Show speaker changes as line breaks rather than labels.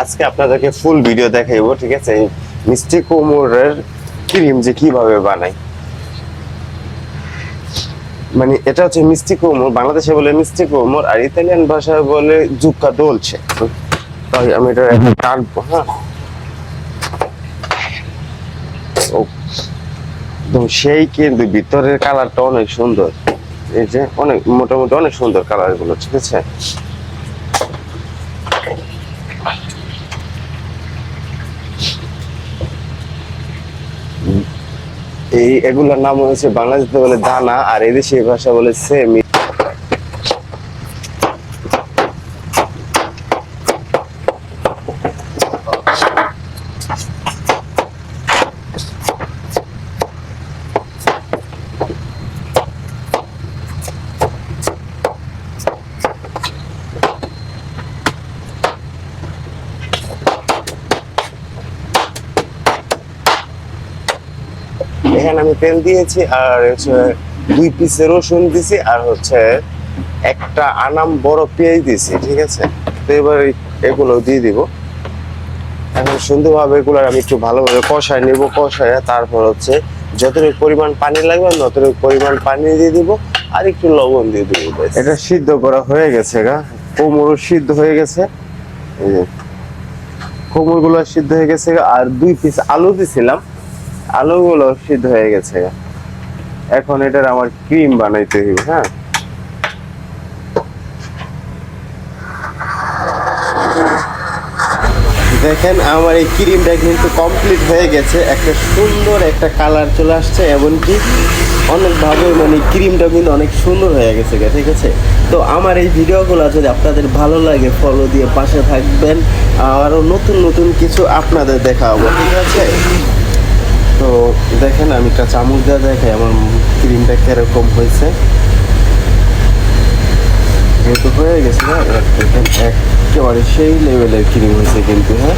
আজকে আপনাদেরকে full video দেখাইবো ঠিক আছে? মিষ্টি কোমরের ক্রিম যে কীভাবে বানাই। মানে এটা হচ্ছে মিষ্টি কোমর বাংলাদেশে বলে মিষ্টি কোমর আর ইতালিয়ান ভাষায় বলে জুক্কা দোলছে। তাই আমি এটা এখন টানবো হ্যাঁ? সেই কিন্তু ভিতরের কালারটা অনেক সুন্দর। এই যে অনেক মোটামুটি অনেক সুন্দর কালারগুলো ঠিক আছে? এই এগুলোর নাম হচ্ছে বাংলাদেশে বলে দানা আর এদেশে ভাষা বলে সেমি। এখানে আমি তেল দিয়েছি আর হচ্ছে দুই পিসের রসুন দিছি আর হচ্ছে একটা আনাম বড় পেঁয়াজ দিছি, ঠিক আছে? তো এবার এগুলো দিয়ে দিব। এখন সুন্দরভাবে এগুলো আমি একটু ভালোভাবে কষায় নিব, কষায় তারপর হচ্ছে যতটুকু পরিমাণ পানি লাগবে ততটুকু পরিমাণ পানি দিয়ে দিব আর একটু লবণ দিয়ে দিব এটা সিদ্ধ করা হয়ে গেছে গা? কোমরও সিদ্ধ হয়ে গেছে। এই যে কোমরগুলো সিদ্ধ হয়ে গেছে আর দুই পিস আলু দিছিলাম। আলুগুলো সিদ্ধ হয়ে গেছে। এখন এটার আমার ক্রিম বানাইতে হইব হ্যাঁ? দেখেন, আমার এই ক্রিমটা কিন্তু কমপ্লিট হয়ে গেছে। একটা সুন্দর একটা কালার চলে আসছে, এমনকি অনেকভাবে মানে ক্রিমটা কিন্তু অনেক সুন্দর হয়ে গেছে ঠিক আছে? তো আমার এই ভিডিওগুলো যদি আপনাদের ভালো লাগে ফলো দিয়ে পাশে থাকবেন। আরও নতুন নতুন কিছু আপনাদের দেখাবো, ঠিক আছে? দেখেন, আমি একটা চামচ দিয়ে দেখাই, আমার ক্রিমটা কীরকম হয়েছে। যেহেতু হয়ে গেছে না একেবারে সেই লেভেলের ক্রিম হয়েছে কিন্তু হ্যাঁ?